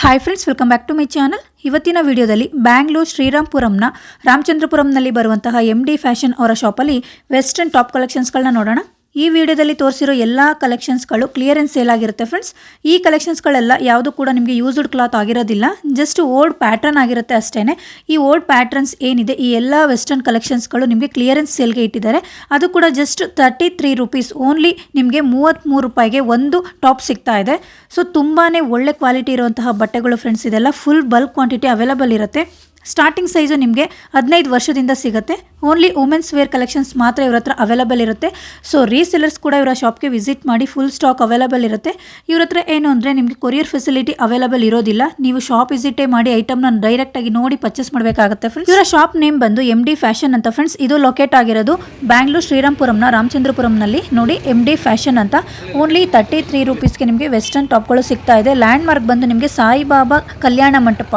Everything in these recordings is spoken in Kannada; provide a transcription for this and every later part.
Hi friends welcome back to my channel ಇವತ್ತಿನ ವಿಡಿಯೋದಲ್ಲಿ ಬ್ಯಾಂಗ್ಳೂರ್ ಶ್ರೀರಾಮ್ಪುರಂನ ರಾಮಚಂದ್ರಪುರಂನಲ್ಲಿ ಬರುವಂತಹ ಎಂ ಡಿ ಫ್ಯಾಷನ್ ಅವರ ಶಾಪಲ್ಲಿ ವೆಸ್ಟರ್ನ್ ಟಾಪ್ ಕಲೆಕ್ಷನ್ಸ್ಗಳನ್ನ ನೋಡೋಣ. ಈ ವಿಡಿಯೋದಲ್ಲಿ ತೋರಿಸಿರೋ ಎಲ್ಲ ಕಲೆಕ್ಷನ್ಸ್ಗಳು ಕ್ಲಿಯರೆನ್ಸ್ ಸೇಲ್ ಆಗಿರುತ್ತೆ ಫ್ರೆಂಡ್ಸ್ ಈ ಕಲೆಕ್ಷನ್ಸ್ಗಳೆಲ್ಲ ಯಾವುದು ಕೂಡ ನಿಮಗೆ ಯೂಸ್ಡ್ ಕ್ಲಾತ್ ಆಗಿರೋದಿಲ್ಲ. ಜಸ್ಟ್ ಓಲ್ಡ್ ಪ್ಯಾಟ್ರನ್ ಆಗಿರುತ್ತೆ ಅಷ್ಟೇ ಈ ಓಲ್ಡ್ ಪ್ಯಾಟ್ರನ್ಸ್ ಏನಿದೆ, ಈ ಎಲ್ಲ ವೆಸ್ಟರ್ನ್ ಕಲೆಕ್ಷನ್ಸ್ಗಳು ನಿಮಗೆ ಕ್ಲಿಯರೆನ್ಸ್ ಸೇಲ್ಗೆ ಇಟ್ಟಿದ್ದಾರೆ. ಅದು ಕೂಡ just thirty three rupees only ನಿಮಗೆ ಮೂವತ್ತ್ಮೂರು ರೂಪಾಯಿಗೆ ಒಂದು ಟಾಪ್ ಸಿಗ್ತಾ ಇದೆ. ಸೊ ತುಂಬಾ ಒಳ್ಳೆ ಕ್ವಾಲಿಟಿ ಇರುವಂತಹ ಬಟ್ಟೆಗಳು ಫ್ರೆಂಡ್ಸ್ ಇದೆಲ್ಲ ಫುಲ್ ಬಲ್ಕ್ ಕ್ವಾಂಟಿಟಿ ಅವೈಲಬಲ್ ಇರುತ್ತೆ. ಸ್ಟಾರ್ಟಿಂಗ್ ಸೈಜು ನಿಮಗೆ ಹದಿನೈದು ವರ್ಷದಿಂದ ಸಿಗುತ್ತೆ. ಓನ್ಲಿ ವುಮೆನ್ಸ್ ವೇರ್ ಕಲೆಕ್ಷನ್ಸ್ ಮಾತ್ರ ಇವ್ರ ಹತ್ರ ಅವೈಲಬಲ್ ಇರುತ್ತೆ. ಸೊ ರೀಸೆಲರ್ಸ್ ಕೂಡ ಇವರ ಶಾಪ್ಗೆ ವಿಸಿಟ್ ಮಾಡಿ ಫುಲ್ ಸ್ಟಾಕ್ ಅವೈಲಬಲ್ ಇರುತ್ತೆ. ಇವ್ರ ಹತ್ರ ಏನು ಅಂದರೆ ನಿಮಗೆ ಕೊರಿಯರ್ ಫೆಸಿಲಿಟಿ ಅವೈಲಬಲ್ ಇರೋದಿಲ್ಲ. ನೀವು ಶಾಪ್ ವಿಸಿಟೇ ಮಾಡಿ ಐಟಮ್ನ ಡೈರೆಕ್ಟಾಗಿ ನೋಡಿ ಪರ್ಚೇಸ್ ಮಾಡಬೇಕಾಗುತ್ತೆ ಫ್ರೆಂಡ್ಸ್ ಇವರ ಶಾಪ್ ನೇಮ್ ಬಂದು ಎಂ ಡಿ ಫ್ಯಾಷನ್ ಅಂತ ಫ್ರೆಂಡ್ಸ್ ಇದು ಲೊಕೇಟ್ ಆಗಿರೋದು ಬ್ಯಾಂಗ್ಳೂರ್ ಶ್ರೀರಾಮ್ಪುರಂನ ರಾಮಚಂದ್ರಪುರಂನಲ್ಲಿ. ನೋಡಿ ಎಂ ಡಿ ಫ್ಯಾಷನ್ ಅಂತ. ಓನ್ಲಿ ತರ್ಟಿ ತ್ರೀ ರುಪೀಸ್ಗೆ ನಿಮಗೆ ವೆಸ್ಟರ್ನ್ ಟಾಪ್ಗಳು ಸಿಗ್ತಾ ಇದೆ. ಲ್ಯಾಂಡ್ ಮಾರ್ಕ್ ಬಂದು ನಿಮಗೆ ಸಾಯಿಬಾಬಾ ಕಲ್ಯಾಣ ಮಂಟಪ.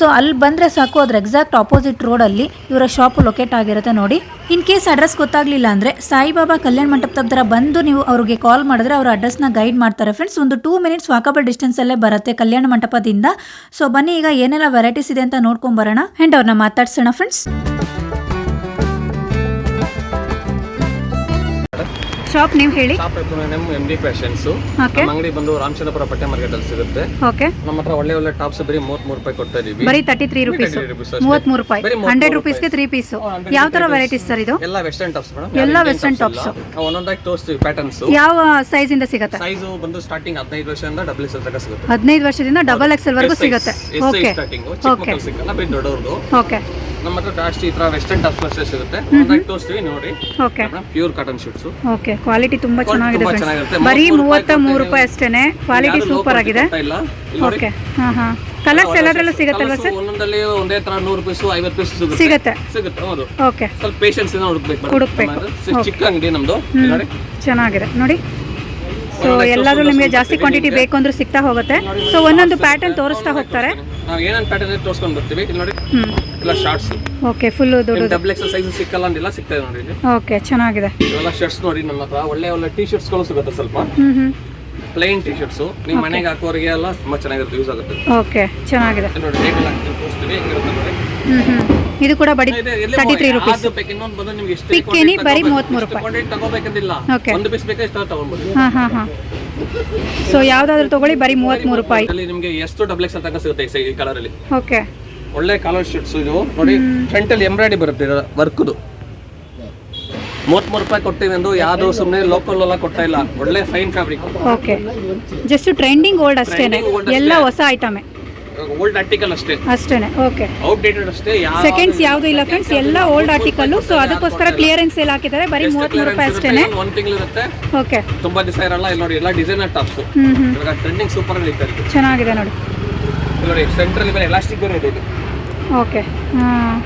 ಸೊ ಅಲ್ಲಿ ಬಂದರೆ ಸಾಕು, ಅದ್ರ ಎಕ್ಸಾಕ್ಟ್ ಆಪೋಸಿಟ್ ರೋಡಲ್ಲಿ ಇವರ ಶಾಪ್ ಲೊಕೇಟ್ ಆಗಿರುತ್ತೆ ನೋಡಿ. ಇನ್ ಕೇಸ್ ಅಡ್ರೆಸ್ ಗೊತ್ತಾಗಲಿಲ್ಲ ಅಂದರೆ ಸಾಯಿಬಾಬಾ ಕಲ್ಯಾಣ ಮಂಟಪದ ಹತ್ರ ಬಂದು ನೀವು ಅವ್ರಿಗೆ ಕಾಲ್ ಮಾಡಿದ್ರೆ ಅವ್ರ ಅಡ್ರೆಸ್ನ ಗೈಡ್ ಮಾಡ್ತಾರೆ ಫ್ರೆಂಡ್ಸ್ ಒಂದು ಟೂ ಮಿನಿಟ್ಸ್ ವಾಕಬಲ್ ಡಿಸ್ಟೆನ್ಸಲ್ಲೇ ಬರುತ್ತೆ ಕಲ್ಯಾಣ ಮಂಟಪದಿಂದ. ಸೊ ಬನ್ನಿ, ಈಗ ಏನೆಲ್ಲ ವೆರೈಟೀಸ್ ಇದೆ ಅಂತ ನೋಡ್ಕೊಂಬರೋಣ ಆ್ಯಂಡ್ ಅವ್ರನ್ನ ಮಾತಾಡ್ಸೋಣ ಫ್ರೆಂಡ್ಸ್ ಶಾಪ್ ನೀವು ಹೇಳಿ. Shop M D fashions Okay. ನಮ್ಮ ಅಂಗಡಿ ಬಂದು ರಾಮಚಂದ್ರಪುರ ಪಟ್ಟೆ ಮಾರ್ಕೆಟ್ ಅಲ್ಲಿ ಸಿಗುತ್ತೆ. ಓಕೆ ನಮ್ಮ ಹತ್ರ ಒಳ್ಳೆ ಒಳ್ಳೆ ಟಾಪ್ಸ್ ಬರೀ ಮೂವತ್ತ್ ಮೂರು ರೂಪಾಯಿ ಕೊಡ್ತಾ ಇದೀವಿ. ಬರೀ ತರ್ಟಿ ತ್ರೀ ರುಪೀಸ್ 33 rupees ಅಷ್ಟೇ. ಮೂವತ್ತ್ಮೂರು ರೂಪಾಯಿ. ಬರೀ ಮೂವತ್ಮೂರು ಹಂಡ್ರೆಡ್ ರುಪೀಸ್ ರುಪೀಸ್ಗೆ ತ್ರೀ ಪೀಸ್ ಯಾವ ತರ. ವೆರೈಟೀಸ್ ಸರ್ ಇದು? ಎಲ್ಲ ವೆಸ್ಟರ್ನ್ ಟಾಪ್ಸ್ ಮೇಡಮ್. ಎಲ್ಲ ವೆಸ್ಟರ್ನ್ ಟಾಪ್ಸ್ ಒಂದೊಂದಾಗಿ ತೋರಿಸ್ತೀವಿ ಪ್ಯಾಟರ್ನ್ಸ್ ಯಾವ ಸೈಜ್ ಇಂದ ಸಿಗುತ್ತೆ? ಸೈಜ್ ಬಂದು ಸ್ಟಾರ್ಟಿಂಗ್ ಹದಿನೈದು ವರ್ಷದಿಂದ ಡಬಲ್ ಎಕ್ಸ್ ತನಕ ಸಿಗುತ್ತೆ. ಹದಿನೈದು ವರ್ಷದಿಂದ ಡಬಲ್ ಎಕ್ಸ್ ಎಲ್ ವರೆಗೂ ಸಿಗುತ್ತೆ. ಓಕೆ ಸ್ಟಾರ್ಟಿಂಗ್ ಚಿಕ್ಕ ಓಕೆ ಮಕ್ಕಳು ಸಿಕ್ಕಲ್ಲ ಬರೀ ದೊಡ್ಡವ್ರದ್ದು. ಓಕೆ ನಮ್ಮ ಹತ್ರ ಜಾಸ್ತಿ ಈ ತರ ವೆಸ್ಟರ್ನ್ ಟಫ್ ಅಷ್ಟೇ ಸಿಗುತ್ತೆ. ತೋರಿಸ್ತೀವಿ ನೋಡಿ. Okay. Pure cotton suits okay quality ತುಂಬಾ ಚೆನ್ನಾಗಿದೆ. ಚೆನ್ನಾಗಿರುತ್ತೆ. ಬರೀ ಮೂವತ್ಮೂರು ಮೂವತ್ತ ರೂಪಾಯಿ ಮೂರು ರೂಪಾಯಿ ಅಷ್ಟೇನೆ. ಕ್ವಾಲಿಟಿ ಸೂಪರ್ ಆಗಿದೆ. ಓಕೆ. ಹಾ ಹಾ. ಕಲರ್ಸ್ ಎಲ್ಲದರಲ್ಲೂ ಸಿಗುತ್ತಲ್ವಾ ಸರ್ ಒಂದೊಂದಲ್ಲಿ ಒಂದೇ ತರ ನೂರು ರೂಪಾಯಿ ಐವತ್ತು ಪೀಸ್ ಸಿಗುತ್ತೆ. ಸಿಗತ್ತೆ. ಸಿಗುತ್ತೆ ಹೌದು. ಓಕೆ. ಸ್ವಲ್ಪ ಪೇಷನ್ಸ್ ಇಂದ ಹುಡುಕ್ಬೇಕು. ಹುಡುಕ್ಬೇಕು. ಚಿಕ್ಕ ಅಂಗಡಿ ನಮ್ದು. ನೋಡಿ. ಚೆನ್ನಾಗಿದೆ. ನೋಡಿ. ಸೊ ಎಲ್ಲಾದ್ರೂ ನಿಮಗೆ ಜಾಸ್ತಿ ಕ್ವಾಂಟಿಟಿ ಬೇಕು ಅಂದ್ರೂ ಸಿಗ್ತಾ ಹೋಗುತ್ತೆ. ಸೊ ಒಂದೊಂದು ಪ್ಯಾಟರ್ನ್ ತೋರಿಸ್ತಾ ಹೋಗ್ತಾರೆ. ನಾವು ಏನೇನು ಪ್ಯಾಟರ್ನ್ ತೋರಿಸ್ಕೊಂಡು ಬರ್ತೀವಿ. ಇಲ್ಲಿ ನೋಡಿ. ಹ್ಮ್. ಎಲ್ಲ ಶಾರ್ಟ್ಸ್ ಓಕೆ ಫುಲ್ ದೊಡ್ಡ ಡಬಲ್ ಎಕ್ಸ್ ಸೈಜ್ ಸಿಕ್ಕಲ್ಲ ಅಂದಿಲ್ಲ ಸಿಗ್ತಾ ಇದೆ ನೋಡಿ ಇಲ್ಲಿ. ಓಕೆ ಚೆನ್ನಾಗಿದೆ. ಇವೆಲ್ಲ ಶರ್ಟ್ಸ್ ನೋಡಿ ನಮ್ಮ ಹತ್ರ. ಒಳ್ಳೆ ಒಳ್ಳೆ ಟಿ ಶರ್ಟ್ಸ್ಗಳು ಸಿಗುತ್ತೆ ಸ್ವಲ್ಪ. ಹ್ಮ್ ಹ್ಮ್. ಪ್ಲೈನ್ ಟೀ ಶರ್ಟ್ಸ್ ನಿಮ್ಮ ಮನೆಗೆ ಹಾಕೋರಿಗೆ ಎಲ್ಲ ತುಂಬಾ ಚೆನ್ನಾಗಿರುತ್ತೆ ಯೂಸ್ ಆಗುತ್ತೆ. ಓಕೆ ಚೆನ್ನಾಗಿದೆ. ನೋಡಿ ರೇಟ್ ಎಲ್ಲ ಹಾಕ್ತೀನಿ, ತೋರಿಸ್ತೀವಿ ಹೆಂಗಿರುತ್ತೆ ನೋಡಿ. ಹ್ಮ್ ಹ್ಮ್. ಇದು ಕೂಡ ಬಡಿ ತರ್ಟಿ ತ್ರೀ ರುಪೀಸ್ ಇನ್ನೊಂದು ಬಂದು ನಿಮ್ಗೆ ಎಷ್ಟು any ಬರೀ ಮೂವತ್ಮೂರು ರೂಪಾಯಿ. ತಗೋಬೇಕಂದಿಲ್ಲ. ಒಂದು ಪೀಸ್ ಬೇಕಾದ್ರೆ ಇಷ್ಟ ತಗೊಂಡ್ಬೋದು ಹಾಂ ಹಾಂ ಹಾಂ. ಸೊ ಯಾವ್ದಾದ್ರು ತಗೊಳ್ಳಿ ಬರೀ ಮೂವತ್ತ್ಮೂರು ರೂಪಾಯಿ. ನಿಮಗೆ ಎಷ್ಟು ಡಬಲ್ ಎಕ್ಸ್ ತನಕ ಸಿಗುತ್ತೆ ಈ ಸೈ- ಈ ಕಲರ್ ಅಲ್ಲಿ? ಓಕೆ ಒಳ್ಳೆ ಕಾಲರ್ ಶರ್ಟ್ಸ್ ಇದು ನೋಡಿ ಫ್ರಂಟ್ ಅಲ್ಲಿ ಎಂಬ್ರಾಯ್ಡಿ ಬರುತ್ತೆ ವರ್ಕ್ದು. ಮೂವತ್ಮೂರು ರೂಪಾಯಿ ಕೊಟ್ಟಿವಿ ಎಂದು ಯಾವ್ದು ಸುಮ್ಮನೆ ಲೋಕಲ್ ಎಲ್ಲ ಕೊಟ್ಟ ಇಲ್ಲ. ಒಳ್ಳೆ fine fabric okay just trending old ಅಷ್ಟೇನೆ. ಎಲ್ಲ ಹೊಸ ಐಟಮೇ ಓಲ್ಡ್ ಆರ್ಟಿಕಲ್ ಅಷ್ಟೇ. ಅಷ್ಟೇನೆ. ಓಕೆ ಔಟ್ಡೇಟೆಡ್ ಅಷ್ಟೇ. ಸೆಕೆಂಡ್ಸ್ ಯಾವುದು ಇಲ್ಲ ಫ್ರೆಂಡ್ಸ್ ಎಲ್ಲ ಓಲ್ಡ್ ಆರ್ಟಿಕಲ್ ಸೊ ಅದಕ್ಕೋಸ್ಕರ ಕ್ಲಿಯರೆನ್ಸ್ ಸೇಲ್ ಹಾಕಿದ್ದಾರೆ. ಬರೀ ಮೂವತ್ತ್ಮೂರು ರೂಪಾಯಿ ಅಷ್ಟೇನೆ. ಒಂದು ತಿಂಗಳು ಇರುತ್ತೆ. ಓಕೆ ತುಂಬಾ ದಿವಸ ಇರಲ್ಲ. ಇಲ್ಲಿ ನೋಡಿ ಎಲ್ಲ ಡಿಸೈನರ್ ಟಾಪ್ಸ್ ಹ್ಮ್ ಹ್ಮ್. ಇವಾಗ ಟ್ರೆಂಡಿಂಗ್ ಸೂಪರ್ ಆಗಿ ಇದೆ ಚೆನ್ನಾಗಿದೆ ನೋಡಿ. ನೋಡಿ ಸೆಂಟ್ರಲ್ ಬೇರೆ ಎಲಾಸ್ಟಿಕ್ ಬೇರೆ ಇದೆ ಇದು ಓಕೆ. ಹಾಂ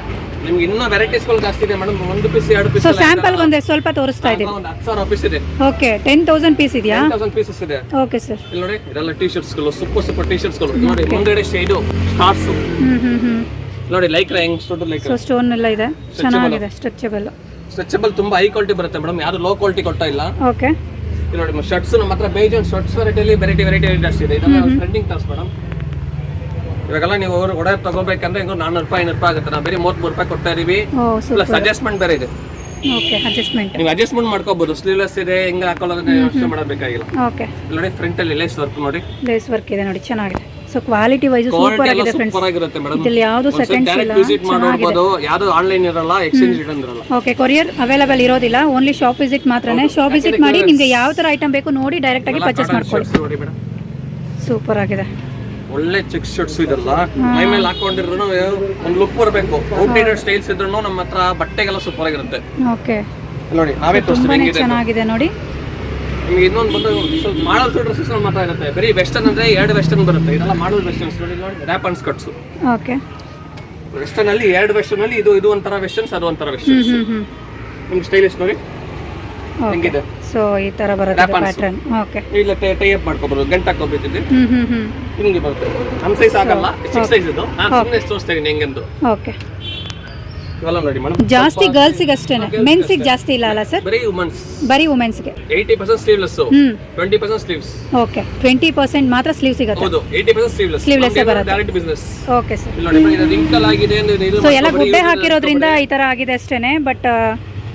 ನಿಮ್ಗೆ ಇನ್ನೂ ವೆರೈಟೀಸ್ಗಳು ಜಾಸ್ತಿ ಇದೆ ಮೇಡಮ್ ಒಂದು ಪೀಸ್ ಎರಡು ಪೀಸ್ ಸೊ ಸ್ಯಾಂಪಲ್ ಒಂದೇ ಸ್ವಲ್ಪ ತೋರಿಸ್ತಾ ಇದ್ದೀವಿ ಒಂದು ಹತ್ತು ಸಾವಿರ ಪೀಸ್ ಇದೆ. ಓಕೆ ಟೆನ್ ತೌಸಂಡ್ ಪೀಸ್ ಇದೆಯಾ? ತೌಸಂಡ್ ಪೀಸಸ್ ಇದೆ. ಓಕೆ ಸರ್ ಇಲ್ಲಿ ನೋಡಿ ಇದೆಲ್ಲ ಟಿ ಶರ್ಟ್ಸ್ಗಳು ಸೂಪರ್ ಸೂಪರ್ ಟಿ ಶರ್ಟ್ಸ್ಗಳು ನೋಡಿ ಮುಂದೆಡೆ ಶೇಡು ಸ್ಟಾರ್ಸ್ ಹ್ಞೂ ಹ್ಞೂ ಹ್ಮ್. ನೋಡಿ ಲೈಕ್ರ ಹೆಂಗ್ ಸ್ಟೋನ್ ಲೈಕ್ ಸೊ ಸ್ಟೋನ್ ಎಲ್ಲ ಇದೆ. ಚೆನ್ನಾಗಿದೆ ಸ್ಟ್ರೆಚಬಲ್ ಸ್ಟ್ರೆಚಬಲ್ ತುಂಬಾ ಹೈ ಕ್ವಾಲಿಟಿ ಬರುತ್ತೆ ಮೇಡಮ್ ಯಾರು ಲೋ ಕ್ವಾಲಿಟಿ ಕೊಡ್ತಾ ಇಲ್ಲ. ಓಕೆ ನೋಡಿ ಶರ್ಟ್ಸ್ ನಮ್ಮ ಹತ್ರ ಬೇಜನ್ ಶರ್ಟ್ಸ್ ವೆರೈಟಿಯಲ್ಲಿ ವೆರೈಟಿ ವೆರೈಟಿ ಜಾಸ್ತಿ ಇದೆ. ಇದೆಲ್ಲ ಟ್ರೆಂಡಿಂಗ್ ಟಾಸ್ ಮೇಡಮ್ ಇವಾಗೆಲ್ಲ ನೀವು ಒಡೆ ತಗೋಬೇಕಂದ್ರೆ ಹೆಂಗೋ ನಾನ್ನೂರು ರೂಪಾಯಿ ಐನೂರು ರೂಪಾಯಿ ಆಗುತ್ತೆ. ನಾವು ಬೇರೆ ಮೂವತ್ಮೂರು ರೂಪಾಯಿ ಕೊಡ್ತಾ ಇದೀವಿ. O plus super. ಅಡ್ಜಸ್ಟ್ಮೆಂಟ್ ಬೇರೆ ಇದೆ. ಓಕೆ ಅಡ್ಜಸ್ಟ್ಮೆಂಟ್ ನೀವು ಅಡ್ಜಸ್ಟ್ಮೆಂಟ್ ಮಾಡ್ಕೋಬಹುದು ಸ್ಲೀವ್ಲೆಸ್ ಇದೆ ಹೆಂಗೆ ಹಾಕೊಳ್ಳೋದನ್ನ ಯೋಚನೆ ಮಾಡಬೇಕಾಗಿಲ್ಲ. ಓಕೆ ಇಲ್ಲಿ ನೋಡಿ ಫ್ರಂಟ್ ಅಲ್ಲಿ ಲೇಸ್ ವರ್ಕ್ ನೋಡಿ. ಲೇಸ್ ವರ್ಕ್ ಇದೆ ನೋಡಿ ಚೆನ್ನಾಗಿದೆ. ಸೊ ಕ್ವಾಲಿಟಿ ವೈಸ್ ಸೂಪರ್ ಆಗಿದೆ ಫ್ರೆಂಡ್ಸ್ ಸೂಪರ್ ಆಗಿರುತ್ತೆ ಮೇಡಮ್ ಇಲ್ಲಿ ಯಾವುದು ಸೆಕೆಂಡ್ ಇಲ್ಲ ಡೈರೆಕ್ಟ್ ವಿಸಿಟ್ ಮಾಡ್ಬೋದು ಯಾವುದು ಆನ್ಲೈನ್ ಇರಲ್ಲ ಎಕ್ಸ್ಚೇಂಜ್ ಇರಲ್ಲ ಓಕೆ ಕೊರಿಯರ್ ಅವೈಲೇಬಲ್ ಇರೋದಿಲ್ಲ ಓನ್ಲಿ ಶಾಪ್ ವಿಸಿಟ್ ಮಾತ್ರನೇ ಶಾಪ್ ವಿಸಿಟ್ ಮಾಡಿ ನಿಮಗೆ ಯಾವ ತರ ಐಟಮ್ ಬೇಕು ನೋಡಿ ಡೈರೆಕ್ಟ್ ಆಗಿ ಪರ್ಚೇಸ್ ಮಾಡ್ಕೊಳ್ಳಿ ನೋಡಿ ಮೇಡಮ್ ಸೂಪರ್ ಆಗಿದೆ. ಒಳ್ಳೆ ಚೆಕ್ ಶರ್ಟ್ಸ್ ಇದೆಲ್ಲ ಮೈ ಮೇಲೆ ಹಾಕೊಂಡಿದ್ರು ಒಂದು ಲುಕ್ ಬರಬೇಕು. ಔಟ್ಡೇಟೆಡ್ ಸ್ಟೈಲ್ಸ್ ಇದ್ರೂ ನಮ್ಮ ಹತ್ರ ಬಟ್ಟೆಗೆಲ್ಲ ಸೂಪರ್ ಆಗಿರುತ್ತೆ. ಓಕೆ ನೋಡಿ ನಾವೇ ತೋರಿಸ್ತೀವಿ ತುಂಬಾನೇ ಹೆಂಗಿದೆ ಚೆನ್ನಾಗಿದೆ ನೋಡಿ. ನಿಮಗೆ ಇನ್ನೊಂದು ಬಂದು ಸ್ವಲ್ಪ ಮಾಡಲ್ ಡ್ರೆಸ್ಸಸ್ ನಮ್ಮ ಹತ್ರ ಇರುತ್ತೆ. ಬರೀ ವೆಸ್ಟರ್ನ್ ಅಂದ್ರೆ ಎರಡು ವೆಸ್ಟರ್ನ್ ಬರುತ್ತೆ. ಇದೆಲ್ಲ ಮಾಡಲ್ ವೆಸ್ಟರ್ನ್ಸ್ ನೋಡಿ ನೋಡಿ wrap and skirts okay western ಅಲ್ಲಿ ಎರಡು ವೆಸ್ಟರ್ನ್ ಅಲ್ಲಿ ಇದು ಇದು ಒಂಥರ ವೆಸ್ಟರ್ನ್ಸ್ ಅದು ಒಂಥರ ವೆಸ್ಟರ್ನ್ಸ್ ನಿಮ್ಗೆ ಸ್ಟೈಲಿಶ್ ನೋಡಿ. ಹೆಂಗಿದೆ? ಸೊ ಈ ತರ ಬರುತ್ತೆ Wrap-ons. ಓಕೆ ಇಲ್ಲ ಟೈ ಅಪ್ ಮಾಡ್ಕೋಬಹುದು ಗಂಟು ಹ್ಮ್ ಹಿಂಗೆ ಬರುತ್ತೆ. ನಮ್ಮ ಸೈಜ್ ಆಗಲ್ಲ. ಸಿಕ್ಸ್ ಸೈಜ್ ಇದು. ನಾನು ಸುಮ್ಮನೆ ತೋರಿಸ್ತಾ ಹೆಂಗೆಂದು. ಓಕೆ ಇವೆಲ್ಲ ನೋಡಿ ಮೇಡಮ್. ಜಾಸ್ತಿ ಗರ್ಲ್ಸಿಗೆ ಅಷ್ಟೇನೆ ಮೆನ್ಸಿಗೆ ಜಾಸ್ತಿ ಇಲ್ಲ ಅಲ್ಲ ಸರ್ ಬರೀ ವುಮೆನ್ಸ್ ಬರೀ ವುಮೆನ್ಸ್ಗೆ ಏಯ್ಟಿ ಪರ್ಸೆಂಟ್ ಸ್ಲೀವ್ಲೆಸ್ ಹ್ಮ್. Twenty percent sleeves okay twenty percent ಮಾತ್ರ ಸ್ಲೀವ್ ಸಿಗುತ್ತೆ. ಹೌದು. ಏಯ್ಟಿ ಪರ್ಸೆಂಟ್ ಸ್ಲೀವ್ಲೆಸ್ ಸ್ಲೀವ್ಲೆಸ್ ಬರುತ್ತೆ. ಡೈರೆಕ್ಟ್ ಬಿಸ್ನೆಸ್ ಓಕೆ ಸರ್ ನೋಡಿ ಇದು ರಿಂಕಲ್ ಆಗಿದೆ ಅಂದ್ರೆ ಇದು ಸೊ ಎಲ್ಲ ಗುಡ್ಡೆ ಹಾಕಿರೋದ್ರಿಂದ ಈ ತರ ಆಗಿದೆ ಅಷ್ಟೇನೆ ಬಟ್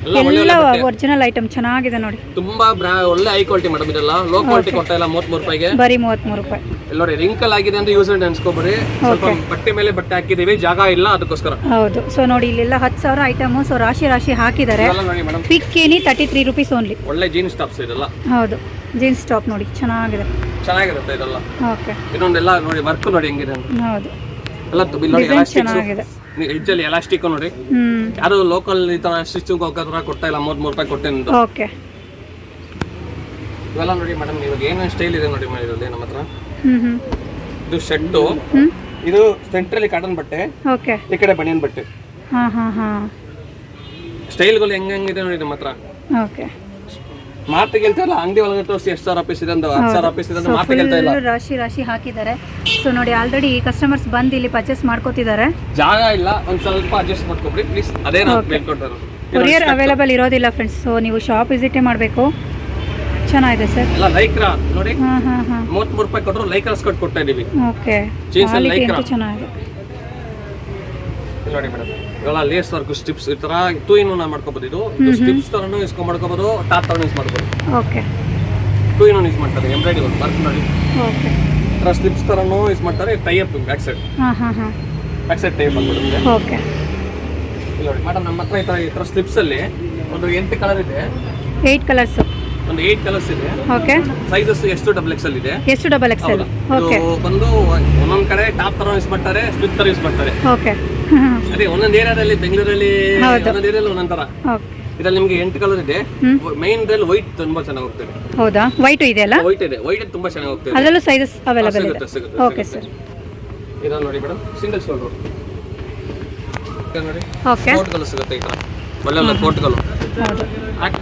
ಎಲ್ಲ ಒರಿಜಿನಲ್ ಐಟಮ್ ಚೆನ್ನಾಗಿದೆ ನೋಡಿ. ತುಂಬಾ ಒಳ್ಳೆ ಹೈ ಕ್ವಾಲಿಟಿ ಮೇಡಮ್ ಇದೆಲ್ಲ ಲೋ ಕ್ವಾಲಿಟಿ ಕೊಡ್ತಾ ಇಲ್ಲ ಮೂವತ್ಮೂರು ರೂಪಾಯಿಗೆ? ಬರೀ ಮೂವತ್ಮೂರು ರೂಪಾಯಿ. ಇಲ್ಲಿ ನೋಡಿ ರಿಂಕಲ್ ಆಗಿದೆ ಅಂತ ಯೂಸ್ ಅಂತ ಅನ್ಸ್ಕೊಬೇಡಿ ಸ್ವಲ್ಪ ಬಟ್ಟೆ ಮೇಲೆ ಬಟ್ಟೆ ಹಾಕಿದೀವಿ ಜಾಗ ಇಲ್ಲ ಅದಕ್ಕೋಸ್ಕರ. ಹೌದು. ಸೊ ನೋಡಿ ಇಲ್ಲೆಲ್ಲ ಹತ್ತು ಸಾವಿರ ಐಟಮ್ ಸೊ ರಾಶಿ ರಾಶಿ ಹಾಕಿದ್ದಾರೆ. Pick any thirty three rupees only ಒಳ್ಳೆ ಜೀನ್ಸ್ ಟಾಪ್ಸ್ ಇದೆಲ್ಲ. ಹೌದು. ಜೀನ್ಸ್ ಟಾಪ್ ನೋಡಿ ಚೆನ್ನಾಗಿದೆ. ಚೆನ್ನಾಗಿರುತ್ತೆ ಇದೆಲ್ಲ. ಓಕೆ ಇನ್ನೊಂದೆಲ್ಲ ನೋಡಿ ವರ್ಕ್ ನೋಡಿ ಹೆಂಗಿದೆ ಹೌದು. ಎಲ್ಲ ಚೆನ್ನಾಗಿದೆ. ಎಜ್ಜಲ್ಲಿ ಎಲಾಸ್ಟಿಕ್ ನೋಡಿ. ಯಾರು ಲೋಕಲ್ ಈ ತರ ಸ್ಟಿಚಿಂಗ್ ಹೋಗೋದ್ರ ಕೊಡ್ತಾ ಇಲ್ಲ ಮೂವತ್ಮೂರು ರೂಪಾಯಿ ಕೊಟ್ಟೆ ನಿಮ್ದು ಓಕೆ. ಇವೆಲ್ಲ ನೋಡಿ ಮೇಡಮ್ ಇವಾಗ ಏನೇನು ಸ್ಟೈಲ್ ಇದೆ ನೋಡಿ ಮೇಡಮ್ ಇದರಲ್ಲಿ ನಮ್ಮ ಹತ್ರ ಇದು ಶೆಡ್ಡು ಇದು ಸೆಂಟ್ರಲ್ಲಿ ಕಾಟನ್ ಬಟ್ಟೆ ಓಕೆ. ಈ ಕಡೆ ಬನಿಯನ್ ಬಟ್ಟೆ. ಹಾಂ ಹಾಂ ಹಾಂ. ಸ್ಟೈಲ್ಗಳು ಹೆಂಗ್ ಹೆಂಗಿದೆ ನೋಡಿ ನಮ್ಮ ಹತ್ರ ಓಕೆ. ಮಾತಿಗೆ ಕೇಳ್ತಾ ಇಲ್ಲ. ಅಂಗಡಿ ಒಳಗೆ ತೋರಿಸಿ ಎಷ್ಟು ಸಾವಿರ ಪೀಸ್ ಇದೆ ಅಂತ ಹತ್ತು ಸಾವಿರ ಪೀಸ್ ಇದೆ ಅಂತ ಕೇಳ್ತಾ ಹೇಳ್ತಾ ಇಲ್ಲ ಫುಲ್ ರಾಶಿ ರಾಶಿ ಹಾಕಿದ್ದಾರೆ. ಸೊ ನೋಡಿ ಆಲ್ರೆಡಿ ಕಸ್ಟಮರ್ಸ್ ಬಂದು ಇಲ್ಲಿ ಪರ್ಚೇಸ್ ಮಾಡ್ಕೋತಿದ್ದಾರೆ. ಜಾಗ ಇಲ್ಲ. ಒಂದು ಸ್ವಲ್ಪ ಅಡ್ಜಸ್ಟ್ ಮಾಡ್ಕೊಬಿಡಿ ಪ್ಲೀಸ್ ಅದೇ ನಾವು ಬೇಡ್ಕೊಟ್ಟಾರ ಕೊರಿಯರ್ ಅವೈಲೇಬಲ್ ಇರೋದಿಲ್ಲ ಫ್ರೆಂಡ್ಸ್ ಸೊ ನೀವು ಶಾಪ್ ವಿಸಿಟೇ ಮಾಡಬೇಕು. ಚೆನ್ನಾಗಿದೆ ಸರ್ ಎಲ್ಲ ಲೈಕ್ರಾ ನೋಡಿ. ಹಾಂ ಹಾಂ ಹಾಂ. ಮೂವತ್ಮೂರು ರೂಪಾಯಿ ಕೊಟ್ಟರು ಲೈಕ್ರಾ ಸ್ಕರ್ಟ್ ಕೊಡ್ತಾ ಇದೀವಿ. ಓಕೆ ಜೀನ್ಸ್ ಲೈಕ್ರಾ ಚೆನ್ನಾಗಿದೆ. ಇಲ್ಲಿ ನೋಡಿ ಮೇಡಮ್. ಇವೆಲ್ಲ ಲೇಸ್ ವರ್ಕ್ ಸ್ಟಿಪ್ಸ್ ಈ ತರ ಟೂ ಇನ್ ಒನ್ ಮಾಡ್ಕೋಬಹುದು ಇದು. ಸ್ಟಿಪ್ಸ್ ತರನು ಯೂಸ್ ಮಾಡ್ಕೋಬಹುದು ಟಾಪ್ ತರನು ಯೂಸ್ ಮಾಡ್ಬೋದು okay two in one use ಮಾಡ್ತಾರೆ ಎಂಬ್ರಾಯ್ಡಿ ವರ್ಕ್ ವರ್ಕ್ ನೋಡಿ. ಓಕೆ ತರ ಸ್ಲಿಪ್ಸ್ ತರನು ಯೂಸ್ ಮಾಡ್ತಾರೆ ಟೈ ಅಪ್ ಬ್ಯಾಕ್ ಸೈಡ್ ಹಾಂ ಹಾಂ ಹಾಂ. ಬ್ಯಾಕ್ ಸೈಡ್ ಟೈ ಅಪ್ ಮಾಡ್ಬಿಡುತ್ತೆ ಓಕೆ ಇಲ್ಲಿ ನೋಡಿ ಮೇಡಮ್ ನಮ್ಮ ಹತ್ರ ಈ ತರ ಈ ತರ ಸ್ಲಿಪ್ಸ್ ಅಲ್ಲಿ ಒಂದು ಎಂಟು ಕಲರ್ ಇದೆ. ಏಟ್ ಕಲರ್ಸು ಒಂದು ಏಟ್ ಕಲರ್ಸ್ ಇದೆ. ಓಕೆ ಸೈಜಸ್ ಎಷ್ಟು ಡಬಲ್ ಎಕ್ಸ್ ಅಲ್ಲಿ ಇದೆ? ಎಷ್ಟು ಡಬಲ್ ಎಕ್ಸೆಲ್ ಓಕೆ ಬಂದು ಒಂದೊಂದ್ ಕಡೆ ಟಾಪ್ ತರ ಯೂಸ್ ಮಾಡ್ತಾರೆ ಸ್ಲಿಪ್ ತರ ಯೂಸ್ ಮಾಡ್ತಾರೆ. ಓಕೆ ಅದೇ ಒಂದೊಂದ್ ಏರಿಯಾದಲ್ಲಿ ಬೆಂಗಳೂರಲ್ಲಿ. ಒಂದೊಂದ್ ಏರಿಯಾದಲ್ಲಿ ಒಂದೊಂದ್ ತರ. ಇದ್ರಲ್ಲಿ ನಿಮ್ಗೆ ಎಂಟು ಕಲರ್ ಇದೆ. ಮೈನ್ ದಲ್ಲಿ ವೈಟ್ ತುಂಬಾ ಚೆನ್ನಾಗಿ ಹೋಗ್ತದೆ. ಹೌದಾ? ವೈಟ್ ಇದೆ ಅಲ್ಲ? ವೈಟ್ ಇದೆ. ವೈಟ್ ತುಂಬಾ ಚೆನ್ನಾಗಿ ಹೋಗ್ತದೆ. ಅದರಲ್ಲೂ ಸೈಜಸ್ ಅವೈಲೇಬಲ್ ಇದೆ. ಓಕೆ ಸರ್ ಇದನ್ನ ನೋಡಿ ಮೇಡಮ್. ಸಿಂಗಲ್ ಶೋಲ್ಡರ್ ನೋಡಿ. ಓಕೆ ಕೋಟ್ಗಳು ಸಿಗುತ್ತೆ ಈ ತರ. ಒಳ್ಳೆ ಕೋಟ್ ಹೌದು.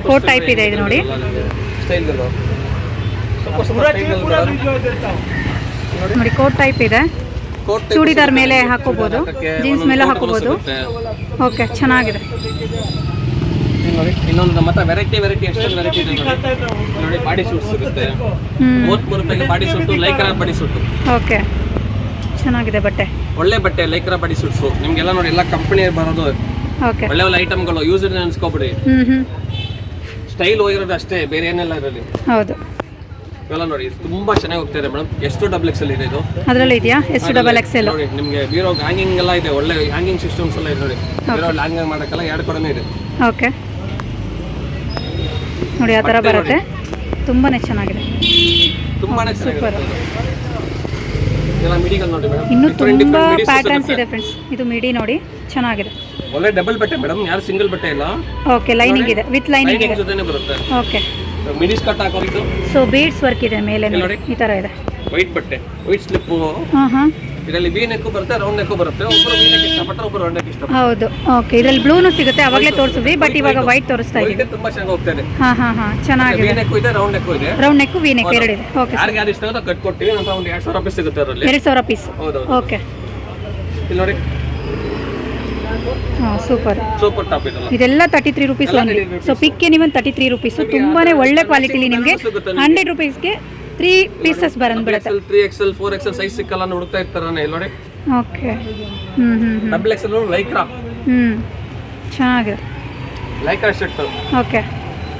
Coat type ಇದೆ ಇದು ನೋಡಿ. ಸ್ಟೈಲ್ಗಳು ನೋಡಿ ಕೋಟ್ ಟೈಪ್ ಇದೆ. ಕೋಟ್ ಚೂಡಿದಾರ್ ಮೇಲೆ ಹಾಕೋಬಹುದು ಜೀನ್ಸ್ ಮೇಲೆ ಹಾಕೋಬಹುದು ಓಕೆ ಚೆನ್ನಾಗಿದೆ. ನೋಡಿ ಇನ್ನೊಂದು ಮಾತ್ರ ಹತ್ರ ವೆರೈಟಿ ವೆರೈಟಿ ಎಷ್ಟೊಂದು ವೆರೈಟಿ ಇದೆ ನೋಡಿ. ಬಾಡಿ ಸೂಟ್ ಸಿಗುತ್ತೆ. ಮೂವತ್ಮೂರು ರೂಪಾಯಿಗೆ body suit Lycra body suit okay ಚೆನ್ನಾಗಿದೆ ಬಟ್ಟೆ. ಒಳ್ಳೆ ಬಟ್ಟೆ ಲೈಕ್ರ ಬಾಡಿ ಸೂಟ್ಸು ನಿಮಗೆಲ್ಲ ನೋಡಿ ಎಲ್ಲ ಕಂಪನಿ ಬರೋದು. ಓಕೆ ಒಳ್ಳೆ ಒಳ್ಳೆ ಐಟಮ್ಗಳು ಯೂಸ್ ನೆನ್ಸ್ಕೊಬಿಡಿ. ಹ್ಮ್ ಹ್ಞೂ ಸ್ಟೈಲ್ ಹೋಗಿರೋದು ಅಷ್ಟೇ ಬೇರೆ ಏನೆಲ್ಲ ಇರಲಿ. ಹೌದು. ಇವೆಲ್ಲ ನೋಡಿ ಇದು ತುಂಬಾ ಚೆನ್ನಾಗಿ ಹೋಗ್ತಾ ಇದೆ ಮೇಡಮ್. ಎಷ್ಟು ಡಬಲ್ ಎಕ್ಸ್ ಅಲ್ಲಿ ಇದೆ ಇದು? ಅದರಲ್ಲೂ ಇದೆಯಾ? ಎಷ್ಟು ಡಬಲ್ ಎಕ್ಸ್ ಎಕ್ಸೆಲ್ ನೋಡಿ ನಿಮಗೆ ಬೀರೋ ಹ್ಯಾಂಗಿಂಗ್ ಎಲ್ಲ ಇದೆ ಒಳ್ಳೆ ಹ್ಯಾಂಗಿಂಗ್ ಸಿಸ್ಟಮ್ಸ್ ಎಲ್ಲ ಇದೆ ನೋಡಿ. ಬೀರೋ ಹ್ಯಾಂಗಿಂಗ್ ಮಾಡೋಕ್ಕೆಲ್ಲ ಎರಡು ಕಡೆನೇ ಇದೆ. ಓಕೆ ನೋಡಿ ಆ ಥರ ಬರುತ್ತೆ. ತುಂಬಾ ಚೆನ್ನಾಗಿದೆ. ತುಂಬಾನೇ ಸೂಪರ್ ಇನ್ನೂ ತುಂಬಾ ಪ್ಯಾಟರ್ನ್ಸ್ ಇದೆ ಫ್ರೆಂಡ್ಸ್ ಇದು ಮಿಡಿ ನೋಡಿ ಚೆನ್ನಾಗಿದೆ. ಒಳ್ಳೆ ಡಬಲ್ ಬಟ್ಟೆ ಮೇಡಮ್ ಯಾರು ಸಿಂಗಲ್ ಬಟ್ಟೆ ಇಲ್ಲ. ಓಕೆ ಲೈನಿಂಗ್ ಇದೆ ವಿತ್ ಲೈನಿಂಗ್ ಇದೆ. ಜೊತೆನೇ ಬರುತ್ತೆ. ಓಕೆ ಮಿಡಿಸ್ ಕಟ್ ಹಾಕೋದು ಸೊ ಬೀಡ್ಸ್ ವರ್ಕ್ ಇದೆ ಮೇಲೆ ನೋಡಿ. ಈ ತರ ಇದೆ. ವೈಟ್ ಬಟ್ಟೆ ವೈಟ್ ಸ್ಲಿಪ್ ಹಾಂ ಹಾಂ ಇದರಲ್ಲಿ ವಿ ನೆಕ್ ಬರುತ್ತೆ ರೌಂಡ್ ನೆಕ್ ಬರುತ್ತೆ. ಒಬ್ಬರು ವಿ ನೆಕ್ ಇಷ್ಟಪಟ್ಟರೆ ಒಬ್ಬರು ರೌಂಡ್ ನೆಕ್ ಇಷ್ಟ ಹೌದು. ಓಕೆ ಇದರಲ್ಲಿ ಬ್ಲೂನು ಸಿಗುತ್ತೆ ಅವಾಗಲೇ ತೋರಿಸ್ತೀವಿ ಬಟ್ ಇವಾಗ ವೈಟ್ ತೋರಿಸ್ತಾ ಇದೆ ಇದು ತುಂಬಾ ಚೆನ್ನಾಗಿ ಹೋಗ್ತಾ ಇದೆ. ಹಾ ಹಾ ಚೆನ್ನಾಗಿದೆ. ವಿ ನೆಕ್ ಇದೆ ರೌಂಡ್ ನೆಕ್ ಇದೆ. ರೌಂಡ್ ನೆಕ್ ವಿ ನೆಕ್ ಎರಡಿದೆ. ಓಕೆ ಯಾರಿಗೆ ಯಾರು ಇಷ್ಟ ಆಗುತ್ತೋ ಕಟ್ ಕೊಡ್ತೀವಿ ಅಂತ ಒಂದು ಎರಡು ಸಾವಿರ ರೂಪಾಯಿ ಸಿಗುತ್ತೆ ಅದರಲ್ಲಿ. ಎರಡು ಸಾವಿರ ಪೀಸ್ ಹೌದು ಓಕೆ ಇಲ್ಲಿ ನೋಡಿ. ಹಾಂ ಸೂಪರ್ ಸೂಪರ್ ಟಾಪ್ ಇದೆಲ್ಲ ಇದೆಲ್ಲ thirty three rupees only 33 so ಪಿಕ್ಕೆ ನೀವೊಂದು ತರ್ಟಿ ತ್ರೀ ರುಪೀಸು ತುಂಬಾ ಒಳ್ಳೆ ಕ್ವಾಲಿಟಿಲಿ ನಿಮಗೆ hundred ರುಪೀಸ್ಗೆ three pieces XL three XL four XL size ಸಿಕ್ಕಲ್ಲ ಹುಡುಕ್ತಾ ಇರ್ತಾರಲ್ಲ ಇಲ್ಲಿ ನೋಡಿ. ಓಕೆ ಹ್ಞೂ ಹ್ಞೂ ಹ್ಞೂ ಡಬಲ್ ಎಕ್ಸೆಲ್ ಲೈಕ್ರಾ ಹ್ಞೂ ಚೆನ್ನಾಗಿದೆ. ಲೈಕ್ರಾ ಶರ್ಟ್ ಓಕೆ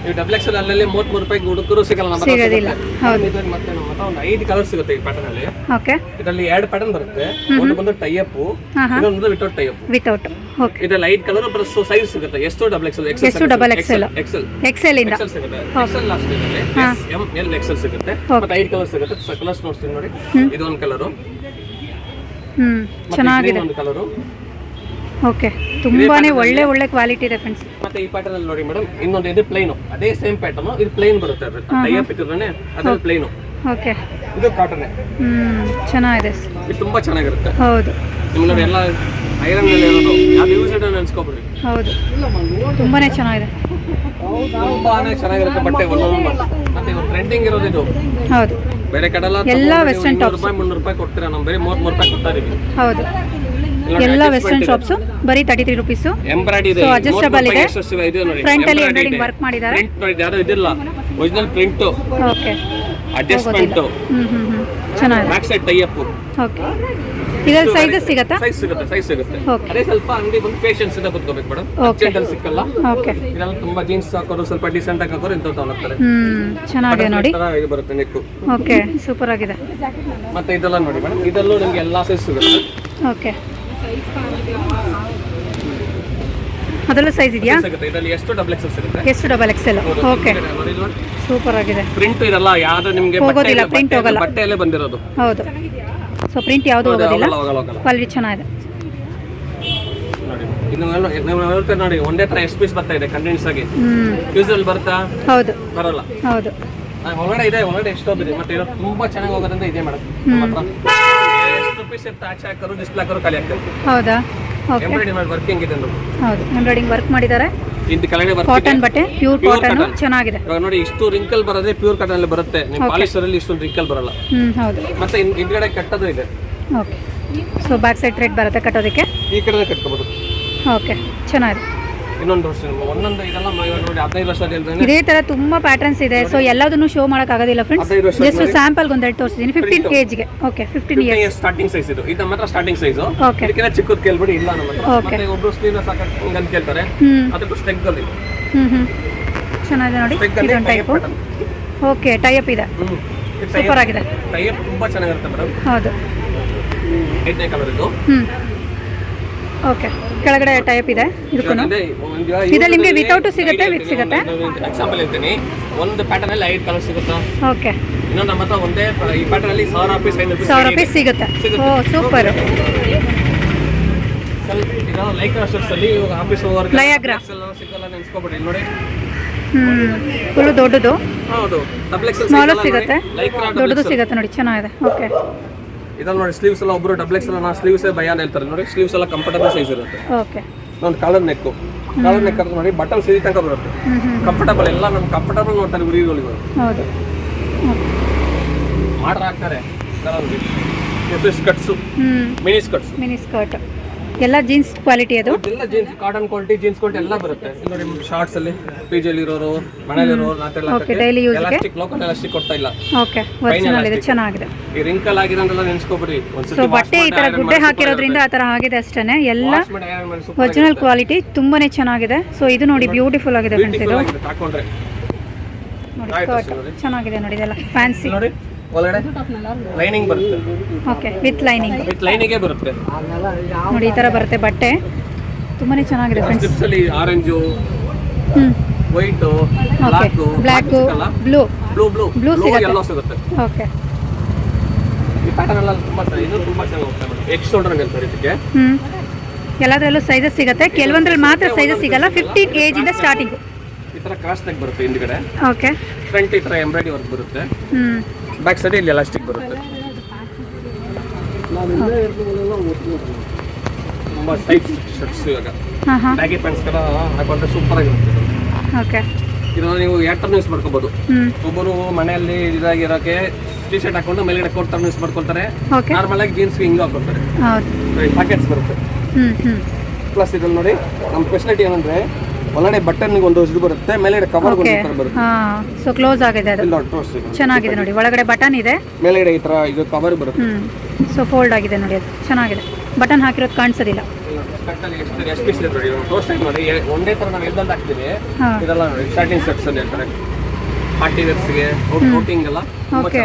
ನೀವು ಡಬಲ್ ಎಕ್ಸೆಲ್ ಅಲ್ಲಲ್ಲಿ ಮೂವತ್ಮೂರು ರೂಪಾಯಿ ಹುಡುಕರು ಸಿಗಲ್ಲ ನಮ್ಮ ಸಿಗೋದಿಲ್ಲ. ಹೌದು. ಇದ್ರಲ್ಲಿ ಮತ್ತೆ ನಮ್ಮ ಹತ್ರ ಒಂದು ಐದು ಕಲರ್ ಸಿಗುತ್ತೆ ಈ ಪ್ಯಾಟರ್ನ್ ಅಲ್ಲಿ. ಓಕೆ. ಇದರಲ್ಲಿ ಎರಡು ಪ್ಯಾಟರ್ನ್ ಬರುತ್ತೆ. ಒಂದು ಬಂದು ಟೈ ಅಪ್ ಇನ್ನೊಂದು without tie up without okay. ಇದರಲ್ಲಿ ಐದು ಕಲರ್ ಪ್ಲಸ್ ಸೈಜ್ ಸಿಗುತ್ತೆ. ಎಷ್ಟು ಡಬಲ್ ಎಕ್ಸೆಲ್ ಎಕ್ಸೆಲ್ ಎಷ್ಟು ಡಬಲ್ ಎಕ್ಸೆಲ್ ಎಕ್ಸೆಲ್ ಎಕ್ಸೆಲ್ ಇಂದ. ಎಕ್ಸೆಲ್ ಸಿಗುತ್ತೆ. ಎಕ್ಸೆಲ್ ಲಾಸ್ಟ್ ಇದೆ ಎಸ್ ಎಂ ಎಲ್ ಎಕ್ಸೆಲ್ ಸಿಗುತ್ತೆ. ಮತ್ತೆ ಐದು ಕಲರ್ ಸಿಗುತ್ತೆ. ಕಲರ್ಸ್ ನೋಡ್ತೀನಿ ನೋಡಿ. ಇದು ಒಂದು ಕಲರು ಹ್ಮ್. ಚೆನ್ನಾಗಿದೆ. ಒಂದು ಕಲರು ಓಕೆ ತುಂಬಾನೇ ಒಳ್ಳೆ ಒಳ್ಳೆ ಕ್ವಾಲಿಟಿ ಇದೆ ಫ್ರೆಂಡ್ಸ್ ಮತ್ತೆ ಈ ಪ್ಯಾಟರ್ನ್ ಅಲ್ಲಿ ನೋಡಿ ಮೇಡಮ್ ಇನ್ನೊಂದು ಇದು ಪ್ಲೇನ್ ಅದೇ ಸೇಮ್ ಪ್ಯಾಟರ್ನ್ ಇದು ಪ್ಲೇನ್ ಬರುತ್ತೆ ಅದು ಟೈ ಅಪ್ ಅದ್ರಲ್ಲಿ ಪ್ಲೈನ್ ಓಕೆ ಇದು ಕಾಟನ್ ಹ್ಮ್ ಚೆನ್ನಾಗಿದೆ. ಇದು ತುಂಬಾ ಚೆನ್ನಾಗಿರುತ್ತೆ. ಹೌದು. ನಿಮ್ಗೆ ಎಲ್ಲ ಐರನ್ ಅಲ್ಲಿ ಇರೋದು. ಯಾವ ಯೂಸ್ ಅಂತ ನೆನ್ಸ್ಕೊಬಿಡ್ರಿ ಹೌದು. ತುಂಬಾನೇ ಚೆನ್ನಾಗಿದೆ. ತುಂಬಾನೇ ಚೆನ್ನಾಗಿರುತ್ತೆ ಬಟ್ಟೆ ಒಂದೊಂದು ಮತ್ತೆ ಇವಾಗ ಟ್ರೆಂಡಿಂಗ್ ಇರೋದು ಇದು. ಹೌದು. ಬೇರೆ ಕಡೆ ಎಲ್ಲ ಎಲ್ಲಾ ವೆಸ್ಟರ್ನ್ ಟಾಪ್ ರೂಪಾಯಿ ಮುನ್ನೂರು ರೂಪಾಯಿ ಕೊಡ್ತೀರಾ? ನಾವು ಬರೀ ಮೂವತ್ಮೂರು ರೂಪಾಯಿ ಕೊಡ್ತಾ ಇದೀವಿ. ಹೌದು. ಎಲ್ಲ ವೆಸ್ಟರ್ನ್ ಶಾಪ್ಸ್ ಬರೀ ತರ್ಟಿ ತ್ರೀ ರುಪೀಸ್ ಎಂಬ್ರಾಯ್ಡಿ ಇದೆ. ಫ್ರಂಟ್ adjustable ಇದೆ. Front ಅಲ್ಲಿ ಎಂಬ್ರಾಯ್ಡಿಂಗ್ ವರ್ಕ್ ಮಾಡಿದ್ದಾರೆ. Print ಯಾರು ಇದಿಲ್ಲ ಒರಿಜಿನಲ್ ಪ್ರಿಂಟ್ ಓಕೆ ಅಡ್ಜಸ್ಟ್ಮೆಂಟ್ ಚೆನ್ನಾಗಿದೆ. Back side tie up okay ಇದರಲ್ಲಿ ಸೈಜಸ್ ಸಿಗುತ್ತಾ? ಸೈಜ್ ಸಿಗುತ್ತೆ ಸೈಜ್ ಸಿಗುತ್ತೆ. ಅದೇ ಸ್ವಲ್ಪ ಅಂಗಡಿ ಬಂದು ಪೇಷನ್ಸ್ ಇಂದ ಕುತ್ಕೋಬೇಕು ಮೇಡಮ್. ಅರ್ಜೆಂಟ್ ಅಲ್ಲಿ ಸಿಕ್ಕಲ್ಲ. ಓಕೆ ಇದೆಲ್ಲ ತುಂಬಾ ಜೀನ್ಸ್ ಹಾಕೋರು ಸ್ವಲ್ಪ ಡಿಸೆಂಟ್ ಆಗಿ ಹಾಕೋರು ಇಂಥವು ತಗೊಳ್ತಾರೆ ಹ್ಮ್ ಚೆನ್ನಾಗಿದೆ ನೋಡಿ. ಇದು ಬರುತ್ತೆ ನೆಕ್ಕು ಓಕೆ ಸೂಪರ್ ಆಗಿದೆ. ಮತ್ತೆ ಇದೆಲ್ಲ ನೋಡಿ ಮೇಡಮ್ ಇದರಲ್ಲೂ ನಿಮಗೆ ಎಲ್ಲಾ ಸೈಜ್ ಸಿಗುತ್ತೆ. ಓಕೆ ಅದರಲ್ಲೂ ಸೈಜ್ ಇದೆಯಾ? ಇದರಲ್ಲಿ ಎಷ್ಟು ಡಬಲ್ ಎಕ್ಸೆಲ್ ಸಿಗುತ್ತೆ? ಎಷ್ಟು ಡಬಲ್ ಎಕ್ಸೆಲ್ ಓಕೆ ಸೂಪರ್ ಆಗಿದೆ. ಪ್ರಿಂಟ್ ಇರಲ್ಲ ಯಾವ್ದು ನಿಮಗೆ ಹೋಗೋದಿಲ್ಲ, ಪ್ರಿಂಟ್ ಹೋಗಲ್ಲ. ಬಟ್ಟೆಯಲ್ಲೇ ಬಂದಿರೋದು. ಹೌದು. ಸೊ ಪ್ರಿಂಟ್ ಯಾವುದು ಹೋಗೋದಿಲ್ಲ. ಕ್ವಾಲಿಟಿ ಚೆನ್ನಾಗಿದೆ. ನೋಡಿ ಒಂದೇ ತರ ಎಷ್ಟು ಪೀಸ್ ಬರ್ತಾ ಇದೆ ಕಂಟಿನ್ಯೂಸ್ ಆಗಿ. ಯೂಸಲ್ಲಿ ಯೂಸಲ್ ಬರ್ತಾ? ಹೌದು. ಬರಲ್ಲ. ಹೌದು. ಒಳಗಡೆ ಇದೆ ಒಳಗಡೆ ಎಷ್ಟೊಂದಿದೆ ಮತ್ತೆ ತುಂಬಾ ಚೆನ್ನಾಗಿ ಹೋಗೋದ್ರಿಂದ ಇದೆ ಮೇಡಮ್. ನಮ್ಮ ಹತ್ರ ಎಷ್ಟು ಪೀಸ್ ಇರುತ್ತೆ ಆಚೆ ಹಾಕೋರು ಡಿಸ್ಪ್ಲೇ ಹಾಕೋರು ಖಾಲಿ ಆಗ್ತದೆ ಹೌದಾ? ಓಕೆ ಎಂಬ್ರಾಯ್ಡಿ ಮಾಡಿ ವರ್ಕಿಂಗ್ ಇದೆ ನೋಡಿ ಹೌದು ಎಂಬ್ರಾಯ್ಡಿಂಗ್ ವರ್ಕ್ ಮಾಡಿದ್ದಾರೆ. ಇಂತ ಕೆಳಗಡೆ ಕಾಟನ್ ಬಟ್ಟೆ ಪ್ಯೂರ್ Pure ಕಾಟನ್ cotton. ಚೆನ್ನಾಗಿದೆ. ಇವಾಗ ನೋಡಿ ಇಷ್ಟು ರಿಂಕಲ್ ಬರೋದೇ ಪ್ಯೂರ್ ಕಾಟನ್ ಅಲ್ಲಿ ಬರುತ್ತೆ. Okay. ಪಾಲಿಸ್ಟರ್ ಅಲ್ಲಿ ಇಷ್ಟೊಂದು ರಿಂಕಲ್ ಬರಲ್ಲ. ಹ್ಮ್ ಹೌದು. ಮತ್ತೆ ಇನ್- ಹಿಂದ್ಗಡೆ ಕಟ್ಟೋದು ಇದೆ. Okay so back side rate ಬರುತ್ತೆ ಕಟ್ಟೋದಕ್ಕೆ? ಈ ಕಡೆ ಕಟ್ಕೋಬಹುದು ಓಕೆ ಚೆನ್ನಾಗಿದೆ. ಇನ್ನೊಂದು ವರ್ಷ ಒಂದೊಂದು ಇದೆಲ್ಲ ಇವಾಗ ನೋಡಿ ಹದಿನೈದು ವರ್ಷ ಇಲ್ದೇನೆ ಇದೇ ತರ ತುಂಬಾ ಪ್ಯಾಟರ್ನ್ಸ್ ಇದೆ. ಸೊ ಎಲ್ಲದನ್ನು ಶೋ ಮಾಡಕ್ ಆಗೋದಿಲ್ಲ ಫ್ರೆಂಡ್ಸ್ ಹದಿನೈದು ವರ್ಷ ಜಸ್ಟ್. ಸ್ಯಾಂಪಲ್ ಒಂದೆರಡು ತೋರಿಸಿದ್ದೀನಿ fifteen ಏಜ್ಗೆ okay fifteen year starting size ಇದು. ಇದು ಮಾತ್ರ ಸ್ಟಾರ್ಟಿಂಗ್ ಸೈಜ್ ಓಕೆ ಇದಕ್ಕಿಂತ ಚಿಕ್ಕದ್ ಕೇಳ್ಬಿಡಿ ಇಲ್ಲ ನಮ್ಮ ಹತ್ರ. ಮತ್ತೆ ಒಬ್ರು ಸ್ಲೀವ್ ಸಾಕಂತ ಅಂತ ಕೇಳ್ತಾರೆ. ಅದಕ್ಕೆ ಸ್ಟೆಗ್ ಅಲ್ಲಿ. ಹ್ಮ್ ಹ್ಮ್. ಚೆನ್ನಾಗಿದೆ ನೋಡಿ. ಸ್ಟೆಗ್ ಅಲ್ಲಿ ಇದೊಂದು ಟೈಪ್ ಓಕೆ ಟೈಪ್ ಇದೆ. ಸೂಪರ್ ಆಗಿದೆ. ಟೈಪ್ ತುಂಬಾ ಚೆನ್ನಾಗಿರುತ್ತೆ ಮೇಡಮ್ ಹೌದು. ಎಂಟನೇ ಕಲರ್ ಇದು ಹ್ಮ್. ಓಕೆ ಕೆಳಗಡೆ ಟೈಪ್ ಇದೆ. ಇದಕ್ಕೂ ಇದೆ ನಿಮಗೆ ನಿಮ್ಗೆ ಸಿಗುತ್ತೆ, ವಿತ್ ಸಿಗುತ್ತೆ? ಎಕ್ಸಾಂಪಲ್ ಹೇಳ್ತೀನಿ. ಒಂದು ಪ್ಯಾಟರ್ನ್ ಅಲ್ಲಿ ಐದು ಕಲರ್ ಸಿಗುತ್ತಾ? ಓಕೆ ಇನ್ನೊಂದು ನಮ್ಮ ಹತ್ರ ಒಂದೇ ಈ ಪ್ಯಾಟರ್ನ್ ಅಲ್ಲಿ ಸಾವಿರ ಪೀಸ್ ಪೀಸ್ ಸಾವಿರ ಪೀಸ್ ಸಿಗುತ್ತೆ. ಸಿಗುತ್ತೆ. ಓ ಸೂಪರ್ ಈಗ ಲೈಕ್ ಅಲ್ಲಿ ಇವಾಗ ಆಫೀಸ್ ಹೋಗೋರ್ಗೆ ಅಲ್ಲಿ ಸಿಗಲ್ಲ ನೆನ್ಸ್ಕೊಬಿಡಿ. ನೋಡಿ. ಹ್ಮ್. ಫುಲ್ ದೊಡ್ಡದು. ಹೌದು. ಡಬಲ್ ಸಿಗುತ್ತೆ. ಲೈಕ್ ದೊಡ್ಡದು ಸಿಗುತ್ತೆ ನೋಡಿ ಚೆನ್ನಾಗಿದೆ. ಓಕೆ ಇದ್ರಲ್ಲಿ ನೋಡಿ ಸ್ಲೀವ್ಸ್ ಎಲ್ಲ ಒಬ್ರು ಡಬಲ್ ಎಕ್ಸ್ ನಾ ಸ್ಲೀವ್ಸ್ ಭಯಾನ ಅಂತ ಹೇಳ್ತಾರೆ. ನೋಡಿ ಸ್ಲೀವ್ಸ್ ಎಲ್ಲ ಕಂಫರ್ಟಬಲ್ ಸೈಜ್ ಇರುತ್ತೆ. ಓಕೆ ಒಂದು ಕಾಲರ್ ನೆಕ್ಕು ಕಾಲರ್ ನೆಕ್ ಅಂತ ನೋಡಿ ಬಟನ್ ಸಿರಿ ತನಕ ಬರುತ್ತೆ. ಕಂಫರ್ಟಬಲ್ ಎಲ್ಲ ನಮ್ಗೆ ಕಂಫರ್ಟಬಲ್ ನೋಡ್ತಾರೆ ಹುಡುಗಿಗಳು ಹೌದು. ಮಾಡ್ರ ಹಾಕ್ತಾರೆ skirts cuts mini skirts mini skirt ಎಲ್ಲ ಜೀನ್ಸ್ ಕ್ವಾಲಿಟಿ ಅದು? ಎಲ್ಲ jeans cotton quality jeans quality ಎಲ್ಲ ಬರುತ್ತೆ. ಇಲ್ಲಿ ನೋಡಿ ಶಾರ್ಟ್ಸ್ ಅಲ್ಲಿ ಪೇಜಲ್ಲಿ ಇರೋರು ಮನೇಲಿರೋರು ಓಕೆ ಡೈಲಿ ಯೂಸ್ಗೆ? ಎಲಾಸ್ಟಿಕ್ ಲೋಕಲ್ ಎಲಾಸ್ಟಿಕ್ ಕೊಡ್ತಾ ಇಲ್ಲ. ಓಕೆ ಒರಿಜಿನಲ್ ಇದೆ ಚೆನ್ನಾಗಿದೆ ಈ ರಿಂಕಲ್ ಆಗಿರೋದೆಲ್ಲ ನೆನ್ಸ್ಕೊಬಿಡಿ. ಸೊ ಬಟ್ಟೆ ಈ ತರ ಗುಡ್ಡೆ ಹಾಕಿರೋದ್ರಿಂದ ಆ ತರ ಆಗಿದೆ ಅಷ್ಟೇನೆ. ಎಲ್ಲ ಒರಿಜಿನಲ್ ಕ್ವಾಲಿಟಿ ತುಂಬಾನೇ ಚೆನ್ನಾಗಿದೆ. ಸೊ ಇದು ನೋಡಿ ಬ್ಯೂಟಿಫುಲ್ ಆಗಿದೆ ಫ್ರೆಂಡ್ಸ್ ಇದು. ನೋಡಿ. ಚೆನ್ನಾಗಿದೆ ನೋಡಿ ಇದೆಲ್ಲ. ಫ್ಯಾನ್ಸಿ ನೋಡಿ. ಒಳಗಡೆ? ಲೈನಿಂಗ್ ಬರುತ್ತೆ. ಓಕೆ ವಿತ್ ಲೈನಿಂಗ್ ವಿತ್ ಲೈನಿಂಗೇ ಬರುತ್ತೆ. ನೋಡಿ ಈ ತರ ಬರುತ್ತೆ ಬಟ್ಟೆ. ತುಂಬಾನೇ ಚೆನ್ನಾಗಿದೆ ಫ್ರೆಂಡ್ಸ್ ಅಲ್ಲಿ orange white black black blue blue blue blue ಸಿಗುತ್ತೆ. ಎಲ್ಲೋ ಸಿಗುತ್ತೆ. ಓಕೆ ಈ ಪ್ಯಾಟರ್ನ್ ಎಲ್ಲ ತುಂಬಾ ಇದು ತುಂಬಾ ಚೆನ್ನಾಗಿ ಹೋಗ್ತಾ ಎಕ್ಸ್ ಶೋಲ್ಡರ್ ಅಂತ ಇದಕ್ಕೆ. ಎಲ್ಲದರಲ್ಲೂ ಸೈಜಸ್ ಸಿಗುತ್ತೆ. ಕೆಲವೊಂದ್ರಲ್ಲಿ ಮಾತ್ರ ಸೈಜಸ್ ಸಿಗಲ್ಲ. ಫಿಫ್ಟೀನ್ ಏಜ್ ಇಂದ ಸ್ಟಾರ್ಟಿಂಗ್ ಈ ತರ ಕಾಸ್ಟ್ ಬರುತ್ತೆ ಹಿಂದ್ಗಡೆ. ಓಕೆ ಫ್ರಂಟ್ ಈ ತರ ಎಂಬ್ರಾಯ್ಡಿ ವರ್ಕ್ ಬರುತ್ತೆ. ಹ್ಮ್. ಬ್ಯಾಕ್ ಸೈಡ್ ಇಲ್ಲಿ ಎಲಾಸ್ಟಿಕ್ ಬರುತ್ತೆ ತುಂಬ ಟೈಟ್ ಶರ್ಟ್ಸ್ ಇವಾಗ. ಬ್ಯಾಗಿ ಪ್ಯಾಂಟ್ಸ್ ತರ ಹಾಕೊಂಡ್ರೆ ಸೂಪರ್ ಆಗಿರುತ್ತೆ. ಓಕೆ ಇದು ನೀವು ಎರಡು ಟರ್ನ್ ಯೂಸ್ ಮಾಡ್ಕೋಬಹುದು ಒಬ್ಬರು ಮನೆಯಲ್ಲಿ ಇದಾಗಿರೋಕೆ ಟಿ ಶರ್ಟ್ ಹಾಕೊಂಡು ಮೇಲ್ಗಡೆ ಕೋಟ್ ಟರ್ನ್ ಯೂಸ್ ಮಾಡ್ಕೊಳ್ತಾರೆ. ಓಕೆ ನಾರ್ಮಲ್ ಆಗಿ ಜೀನ್ಸ್ ಹಿಂಗ್ ಹಾಕೊಳ್ತಾರೆ ಹೌದು. ಪ್ಯಾಕೆಟ್ಸ್ ಬರುತ್ತೆ. ಪ್ಲಸ್ ಇದ್ರಲ್ಲಿ ನೋಡಿ ನಮ್ಮ ಫೆಸಿಲಿಟಿ ಏನಂದ್ರೆ ಒಳಗಡೆ ಬಟನ್ ಒಂದು ಇದು ಬರುತ್ತೆ ಮೇಲ್ಗಡೆ ಕವರ್ ಓಕೆ ಬರುತ್ತೆ. ಹಾ ಸೊ ಕ್ಲೋಸ್ ಆಗಿದೆ ಅದು. ಇಲ್ಲಿ ಚೆನ್ನಾಗಿದೆ ನೋಡಿ. ಒಳಗಡೆ ಬಟನ್ ಇದೆ. ಮೇಲ್ಗಡೆ ಈ ತರ ಇದು ಕವರ್ ಬರುತ್ತೆ. ಹ್ಮ್ ಸೊ ಫೋಲ್ಡ್ ಆಗಿದೆ ನೋಡಿ ಅದು. ಚೆನ್ನಾಗಿದೆ. ಬಟನ್ ಹಾಕಿರೋದು ಕಾಣಿಸೋದಿಲ್ಲ. ಕಟ್ಟಲ್ಲಿ ಎಷ್ಟು ಎಷ್ಟು ಪೀಸ್ ಇದೆ ನೋಡಿ. ತೋರಿಸ್ತಾ ನೋಡಿ. ಒಂದೇ ತರ ನಾವು ಎಲ್ಲೆಲ್ಲ ಹಾಕ್ತೀವಿ. ಇದೆಲ್ಲ ನೋಡಿ ಸ್ಟಾರ್ಟಿಂಗ್ ಸೆಟ್ಸ್ ಅಂತ ಹೇಳ್ತಾರೆ ಪಾರ್ಟಿ ವೇರ್ಸ್ಗೆ ಔಟಿಂಗ್ ಎಲ್ಲ ತುಂಬಾ ಓಕೆ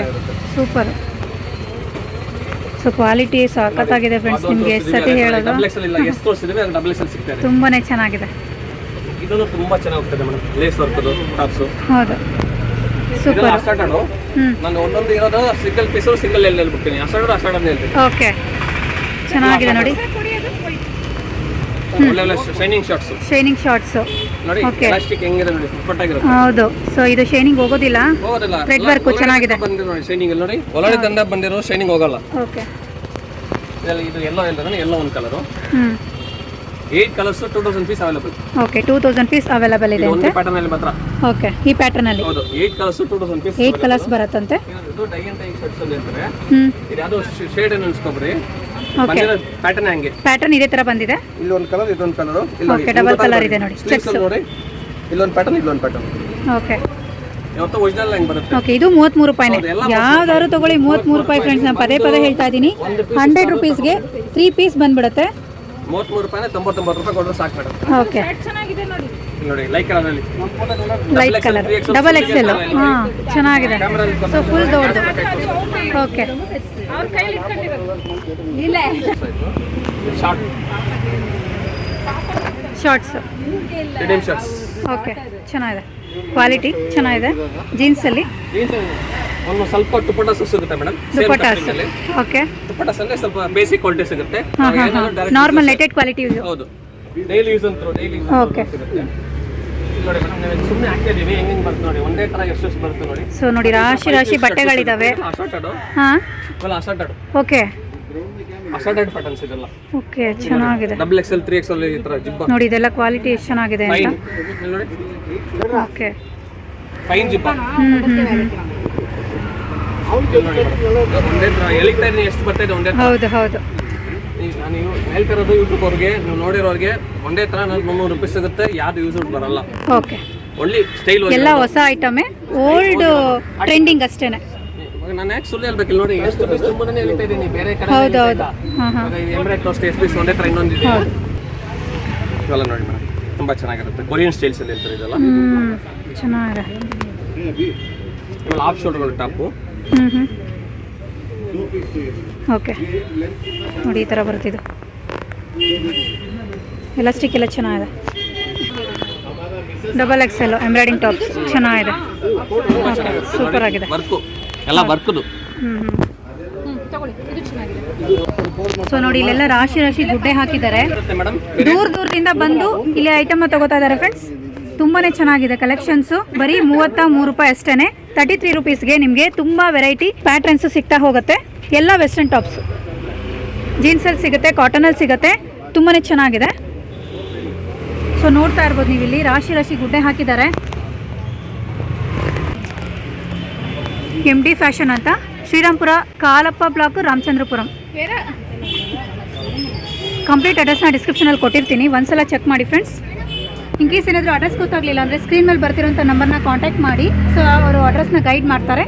ಸೂಪರ್ ಸೊ ಕ್ವಾಲಿಟಿ ಸಖತ್ತಾಗಿದೆ ಫ್ರೆಂಡ್ಸ್ ನಿಮಗೆ. ಎಷ್ಟು ಸತಿ ಹೇಳೋದು. ತುಂಬಾನೇ ಚೆನ್ನಾಗಿದೆ. ಇದನ್ನು ತುಂಬಾ ಚೆನ್ನಾಗಿ ಹೋಗ್ತದೆ ಮೇಡಮ್ ಲೇಸ್ ವರ್ಕದು ಟಾಪ್ಸು ಹೌದು. ಇದೆಲ್ಲ ಸೂಪರ್ ಹ್ಮ್. ನಾನು ಒಂದೊಂದು ಇರೋದು ಸಿಂಗಲ್ ಪೀಸು ಸಿಂಗಲ್ ಎಲ್ಲಿ ಹೇಳ್ಬಿಡ್ತೀನಿ ಅಸಾಡು ಅಸಾಡ್ ಅಂತ ಹೇಳ್ತೀನಿ ಓಕೆ ಚೆನ್ನಾಗಿದೆ ನೋಡಿ. ಒಳ್ಳೆ ಒಳ್ಳೆ ಶೈನಿಂಗ್ ಶಾರ್ಟ್ಸ್ ಶೈನಿಂಗ್ ಶಾರ್ಟ್ಸು ನೋಡಿ Okay. ಪ್ಲಾಸ್ಟಿಕ್ ಹೆಂಗಿದೆ ನೋಡಿ ಫಿಟ್ ಆಗಿರುತ್ತೆ ಹೌದು. ಸೊ ಇದು ಶೈನಿಂಗ್ ಹೋಗೋದಿಲ್ಲ? ಹೋಗೋದಿಲ್ಲ. Thread work ಚೆನ್ನಾಗಿದೆ. ಬಂದಿರೋ ನೋಡಿ ಶೈನಿಂಗ್ ನೋಡಿ. ಒಳಗಡೆ ತಂದ ಬಂದಿರೋ ಶೈನಿಂಗ್ ಹೋಗಲ್ಲ. ಓಕೆ ಇದು ಎಲ್ಲೋ ಎಲ್ಲೋ ಒಂದು ಕಲರು ಹ್ಞೂ eight colours two thousand piece available okay two thousand piece available ಇದೆ ಅಂತ ಅಂತೆ. ಪ್ಯಾಟರ್ನ್ ಅಲ್ಲಿ ಮಾತ್ರ. ಓಕೆ ಈ ಪ್ಯಾಟರ್ನಲ್ಲಿ ಹೌದು eight colours two thousand piece eight colours ಬರುತ್ತಂತೆ. ಇದು ಡೈ ಅಂಡ್ ಡೈ ಶರ್ಟ್ಸ್ ಅಂತ ಹೇಳ್ತಾರೆ ಇದು ಯಾವುದೋ ಶೇಡ್ ಅನ್ನು ಅನ್ಸ್ಕೊಬ್ರಿ ಬಂದಿರೋ ಪ್ಯಾಟರ್ನ್ ಹಂಗೆ. ಪ್ಯಾಟರ್ನ್ ಇದೇ ತರ ಬಂದಿದೆ? ಇಲ್ಲೊಂದು ಕಲರ್ ಇದೊಂದು ಕಲರ್ ಇಲ್ಲಿ ಓಕೆ ಡಬಲ್ ಕಲರ್ ಇದೆ ನೋಡಿ, checks. ನೋಡಿ. ಇಲ್ಲೊಂದು ಪ್ಯಾಟರ್ನ್ ಇಲ್ಲೊಂದು ಪ್ಯಾಟರ್ನ್ ಓಕೆ ಓಕೆ ಇದು ಮೂವತ್ಮೂರು ರೂಪಾಯಿನೇ ಯಾವ್ದಾದ್ರು ತಗೊಳ್ಳಿ ಮೂವತ್ಮೂರು ರೂಪಾಯಿ ಫ್ರೆಂಡ್ಸ್ ನಾನು ಪದೇ ಪದೇ ಹೇಳ್ತಾ ಇದ್ದೀನಿ ಹಂಡ್ರೆಡ್ ರುಪೀಸ್ಗೆ ತ್ರೀ ಪೀಸ್ ಬಂದ್ಬಿಡುತ್ತೆ. ಮೂವತ್ಮೂರು ರೂಪಾಯಿನ ತೊಂಬತ್ತೊಂಬತ್ತು ರೂಪಾಯಿ ಕೊಟ್ಟರೆ ಸಾಕು ಮೇಡಮ್ ಓಕೆ ನೋಡಿ. ನೋಡಿ ಲೈಕ್ ಕಲರಲ್ಲಿ ಲೈಟ್ ಕಲರ್ ಡಬಲ್ ಎಕ್ಸೆಲ್ ಹಾಂ ಚೆನ್ನಾಗಿದೆ. ಸೊ ಫುಲ್ ದೊಡ್ಡದು ಓಕೆ ಶಾರ್ಟ್ ಶಾರ್ಟ್ಸ್ ಓಕೆ ಚೆನ್ನಾಗಿದೆ. ಕ್ವಾಲಿಟಿ ಚೆನ್ನಾಗಿದೆ. ಜೀನ್ಸಲ್ಲಿ ಜೀನ್ಸ್ ಒಂದು ಸ್ವಲ್ಪ ದುಪ್ಪಟ್ಟ ಸಿಗುತ್ತೆ ಮೇಡಮ್ ದುಪಟ್ಟಾಸ್ ಓಕೆ. ಅಂದ್ರೆ ಸ್ವಲ್ಪ ಬೇಸಿಕ್ ಕ್ವಾಲಿಟಿ ಸಿಗುತ್ತೆ. ನಾರ್ಮಲ್ ನೆಟೆಡ್ ಕ್ವಾಲಿಟಿ ಹೌದು. ಡೈಲಿ ಯೂಸ್ ಅಂತ ಡೈಲಿ. ಸಿಗುತ್ತೆ. ನೋಡಿ ಮೇಡಮ್ ನಾವು ಸುಮ್ಮನೆ ಹಾಕ್ತಿದ್ದೀವಿ ಹೆಂಗೆ ಹೆಂಗೆ ನೋಡಿ ಒಂದೇ ಥರ ಎಷ್ಟು ಬರುತ್ತೆ ನೋಡಿ. ಸೊ ನೋಡಿ ರಾಶಿ ರಾಶಿ ಬಟ್ಟೆಗಳಿದಾವೆ. ಅಸಾಟೆಡ್ ಹಾಂ. ಇವೆಲ್ಲ ಅಸಾಟೆಡ್ ಓಕೆ. ಅಸಾಟೆಡ್ ಪ್ಯಾಟರ್ನ್ಸ್ ಇದೆಲ್ಲ ಓಕೆ ಚೆನ್ನಾಗಿದೆ. ಡಬಲ್ ಎಕ್ಸೆಲ್ ತ್ರೀ ಎಕ್ಸೆಲ್ ಈ ತರ ಜಿಬ್ಬ. ನೋಡಿ ಇದೆಲ್ಲ ಕ್ವಾಲಿಟಿ ಎಷ್ಟು ಚೆನ್ನಾಗಿದೆ ಅಂತ. ಓಕೆ. ಫೈನ್ ಜಿಬ್ಬ. ಹ್ಮ್ ಹ್ಮ್. ಎಷ್ಟು ಒಂದೇ ಹೌದು ಹೌದು ನಾನು ಹೇಳ್ತಿರೋದು ಯೂಟ್ಯೂಬ್ ಅವ್ರಿಗೆ ನೀವು ನೋಡಿರೋರಿಗೆ ಒಂದೇ ಥರ ನಾನು ಮುನ್ನೂರು ರೂಪಾಯಿ ಸಿಗುತ್ತೆ ಯಾವ್ದು ಯೂಸ್ ಬರಲ್ಲ. ಓಕೆ. ಒಳ್ಳೆ ಸ್ಟೈಲ್ ಎಲ್ಲ ಹೊಸ ಐಟಮೇ ಓಲ್ಡ್ ಟ್ರೆಂಡಿಂಗ್ ಅಷ್ಟೇನೆ. ನಾನು ಯಾಕೆ ಸುಳ್ಳು ಹೇಳ್ಬೇಕಿಲ್ಲ ನೋಡಿ ಎಷ್ಟು ಪೀಸ್ ತುಂಬಾನೇ ಹೇಳ್ತಾ ಇದ್ದೀನಿ ಬೇರೆ ಕಡೆ ಹೌದು ಎಷ್ಟು ಪೀಸ್ ಒಂದೇ ತರ ಇನ್ನೊಂದು ಇದೆ. ಇವೆಲ್ಲ ನೋಡಿ ಮೇಡಮ್ ತುಂಬಾ ಚೆನ್ನಾಗಿರುತ್ತೆ. ಕೊರಿಯನ್ ಸ್ಟೈಲ್ಸ್ ಅಲ್ಲಿ ಇರ್ತಾರೆ ಇದೆಲ್ಲ. ಚೆನ್ನಾಗಿದೆ. ಆಫ್ ಶೋಲ್ಡರ್ ಟಾಪು ಓಕೆ ನೋಡಿ ಈ ಥರ ಬರ್ತಿದ್ದು ಎಲಾಸ್ಟಿಕ್ ಎಲ್ಲ ಚೆನ್ನಾಗಿದೆ. ಡಬಲ್ ಎಕ್ಸೆಲ್ ಎಂಬ್ರಾಯ್ಡಿಂಗ್ ಟಾಪ್ಸ್ ಚೆನ್ನಾಗಿದೆ. ಸೂಪರ್ ಆಗಿದೆ. ಎಲ್ಲ ಬರ್ಕುದು ಸೊ ನೋಡಿ ಇಲ್ಲೆಲ್ಲ ರಾಶಿ ರಾಶಿ ದುಡ್ಡೆ ಹಾಕಿದ್ದಾರೆ. ದೂರ ದೂರದಿಂದ ಬಂದು ಇಲ್ಲಿ ಐಟಮ್ ತಗೋತಾ ಇದ್ದಾರೆ ಫ್ರೆಂಡ್ಸ್ ತುಂಬಾನೇ ಚೆನ್ನಾಗಿದೆ ಕಲೆಕ್ಷನ್ಸು ಬರೀ ಮೂವತ್ತ ಮೂರು ರೂಪಾಯಿ ಅಷ್ಟೇ ತರ್ಟಿ ತ್ರೀ ರುಪೀಸ್ಗೆ ನಿಮಗೆ ತುಂಬ ವೆರೈಟಿ ಪ್ಯಾಟ್ರನ್ಸು ಸಿಗ್ತಾ ಹೋಗುತ್ತೆ. ಎಲ್ಲ ವೆಸ್ಟರ್ನ್ ಟಾಪ್ಸ್ ಜೀನ್ಸಲ್ಲಿ ಸಿಗುತ್ತೆ ಕಾಟನಲ್ಲಿ ಸಿಗುತ್ತೆ. ತುಂಬಾ ಚೆನ್ನಾಗಿದೆ. ಸೊ ನೋಡ್ತಾ ಇರ್ಬೋದು ನೀವು ಇಲ್ಲಿ ರಾಶಿ ರಾಶಿ ಗುಡ್ಡೆ ಹಾಕಿದ್ದಾರೆ. ಎಂ ಡಿ ಫ್ಯಾಷನ್ ಅಂತ. ಶ್ರೀರಾಮ್ಪುರ, ಕಾಲಪ್ಪ ಬ್ಲಾಕ್ ರಾಮಚಂದ್ರಪುರಂ. ಕಂಪ್ಲೀಟ್ ಅಡ್ರೆಸ್ನ ಡಿಸ್ಕ್ರಿಪ್ಷನಲ್ಲಿ ಕೊಟ್ಟಿರ್ತೀನಿ. ಒಂದ್ಸಲ ಚೆಕ್ ಮಾಡಿ ಫ್ರೆಂಡ್ಸ್ ಇನ್ ಕೇಸ್ ಏನಾದರೂ ಅಡ್ರೆಸ್ ಗೊತ್ತಾಗಲಿಲ್ಲ ಅಂದರೆ ಸ್ಕ್ರೀನ್ ಮೇಲೆ ಬರ್ತಿರೋಂಥ ನಂಬರ್ನ ಕಾಂಟ್ಯಾಕ್ಟ್ ಮಾಡಿ. ಸೊ ಅವರು ಅಡ್ರೆಸ್ನ ಗೈಡ್ ಮಾಡ್ತಾರೆ.